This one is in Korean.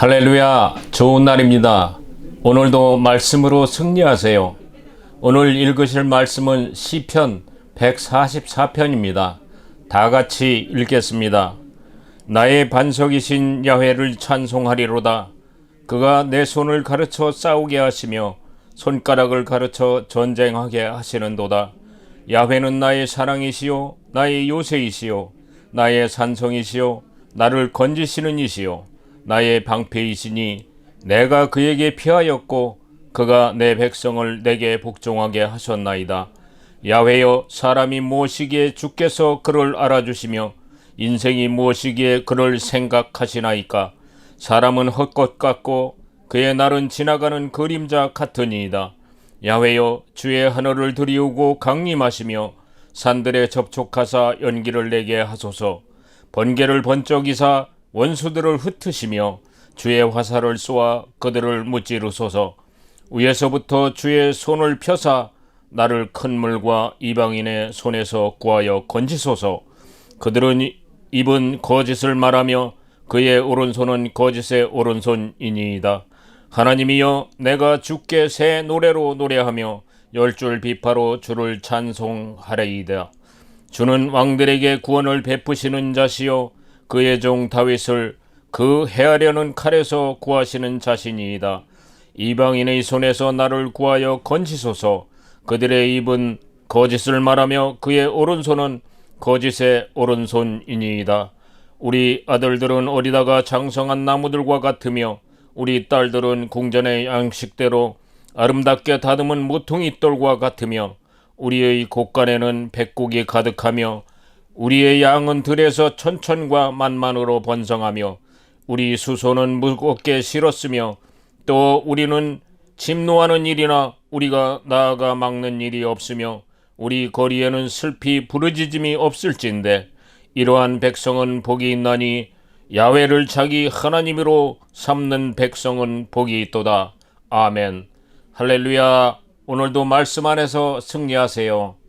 할렐루야, 좋은 날입니다. 오늘도 말씀으로 승리하세요. 오늘 읽으실 말씀은 시편 144편입니다. 다 같이 읽겠습니다. 나의 반석이신 야훼를 찬송하리로다. 그가 내 손을 가르쳐 싸우게 하시며 손가락을 가르쳐 전쟁하게 하시는도다. 야훼는 나의 사랑이시요 나의 요새이시요 나의 산성이시요 나를 건지시는 이시요 나의 방패이시니 내가 그에게 피하였고 그가 내 백성을 내게 복종하게 하셨나이다. 야훼여 사람이 무엇이기에 주께서 그를 알아주시며 인생이 무엇이기에 그를 생각하시나이까 사람은 헛것 같고 그의 날은 지나가는 그림자 같으니이다. 야훼여 주의 하늘을 들이우고 강림하시며 산들에 접촉하사 연기를 내게 하소서 번개를 번쩍이사 원수들을 흩으시며 주의 화살을 쏘아 그들을 무찌르소서. 위에서부터 주의 손을 펴사 나를 큰 물과 이방인의 손에서 구하여 건지소서. 그들은 입은 거짓을 말하며 그의 오른손은 거짓의 오른손이니이다. 하나님이여 내가 주께 새 노래로 노래하며 열 줄 비파로 주를 찬송하리이다. 주는 왕들에게 구원을 베푸시는 자시요 그의 종 다윗을 그 해하려는 칼에서 구하시는 자신이이다. 이방인의 손에서 나를 구하여 건지소서. 그들의 입은 거짓을 말하며 그의 오른손은 거짓의 오른손이니이다. 우리 아들들은 어리다가 장성한 나무들과 같으며 우리 딸들은 궁전의 양식대로 아름답게 다듬은 모퉁이 돌과 같으며 우리의 곳간에는 백국이 가득하며 우리의 양은 들에서 천천과 만만으로 번성하며 우리 수소는 무겁게 실었으며 또 우리는 침노하는 일이나 우리가 나아가 막는 일이 없으며 우리 거리에는 슬피 부르짖음이 없을진데 이러한 백성은 복이 있나니 야훼를 자기 하나님으로 삼는 백성은 복이 있도다. 아멘. 할렐루야. 오늘도 말씀 안에서 승리하세요.